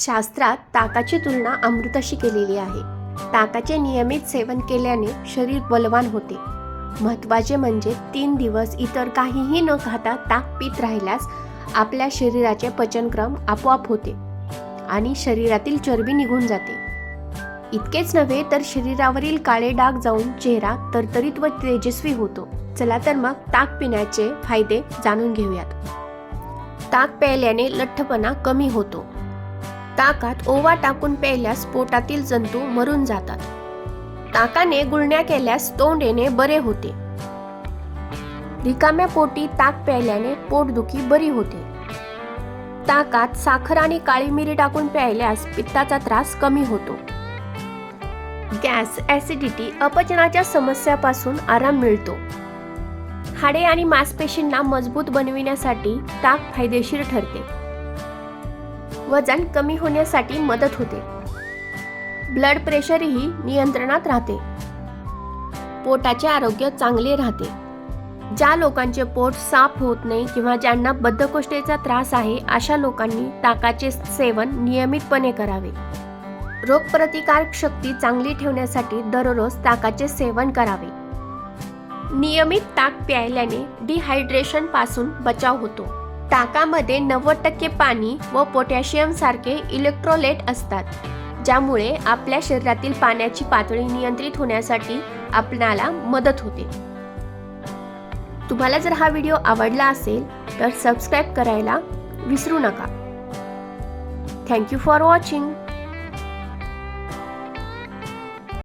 शास्त्रात ताकाची तुलना अमृताशी केलेली आहे. ताकाचे नियमित सेवन केल्याने शरीर बलवान होते. महत्त्वाचे म्हणजे तीन दिवस इतर काहीही न खाता ताक पित राहिल्यास आपल्या शरीराचे पचनक्रम आपोआप होते आणि शरीरातील चरबी निघून जाते. इतकेच नव्हे तर शरीरावरील काळे डाग जाऊन चेहरा तरतरीत व तेजस्वी होतो. चला तर मग ताक पिण्याचे फायदे जाणून घेऊयात. ताक प्यायल्याने लठ्ठपणा कमी होतो. ताकात ओवा टाकून प्यायल्यास पोटातील जंतू मरून जातात. ताकाने गुळण्या केल्यास तोंड येणे बरे होते. रिकाम्या पोटी ताक प्यायल्याने पोटदुखी बरी होते. ताकात साखर आणि काळी मिरी टाकून प्यायल्यास पित्ताचा त्रास कमी होतो. गॅस ऍसिडिटी अपचनाच्या समस्यापासून आराम मिळतो. हाडे आणि मांसपेशींना मजबूत बनविण्यासाठी ताक फायदेशीर ठरते. वजन कमी होण्यासाठी मदत होते. ब्लड प्रेशरही नियंत्रणात राहते. पोटाचे आरोग्य चांगले राहते. ज्या लोकांचे पोट साफ होत नाही किंवा ज्यांना बद्धकोष्ठेचा त्रास आहे अशा लोकांनी ताकाचे सेवन नियमितपणे करावे. रोगप्रतिकारक शक्ती चांगली ठेवण्यासाठी दररोज ताकाचे सेवन करावे. नियमित ताक प्यायल्याने डिहायड्रेशनपासून बचाव होतो. ताकामध्ये नव्वद टक्के पाणी व पोटॅशियम सारखे इलेक्ट्रोलेट असतात ज्यामुळे आपल्या शरीरातील पाण्याची पातळी नियंत्रित होण्यासाठी आपणाला मदत होते. तुम्हाला जर हा व्हिडिओ आवडला असेल तर सबस्क्राईब करायला विसरू नका. Thank you for watching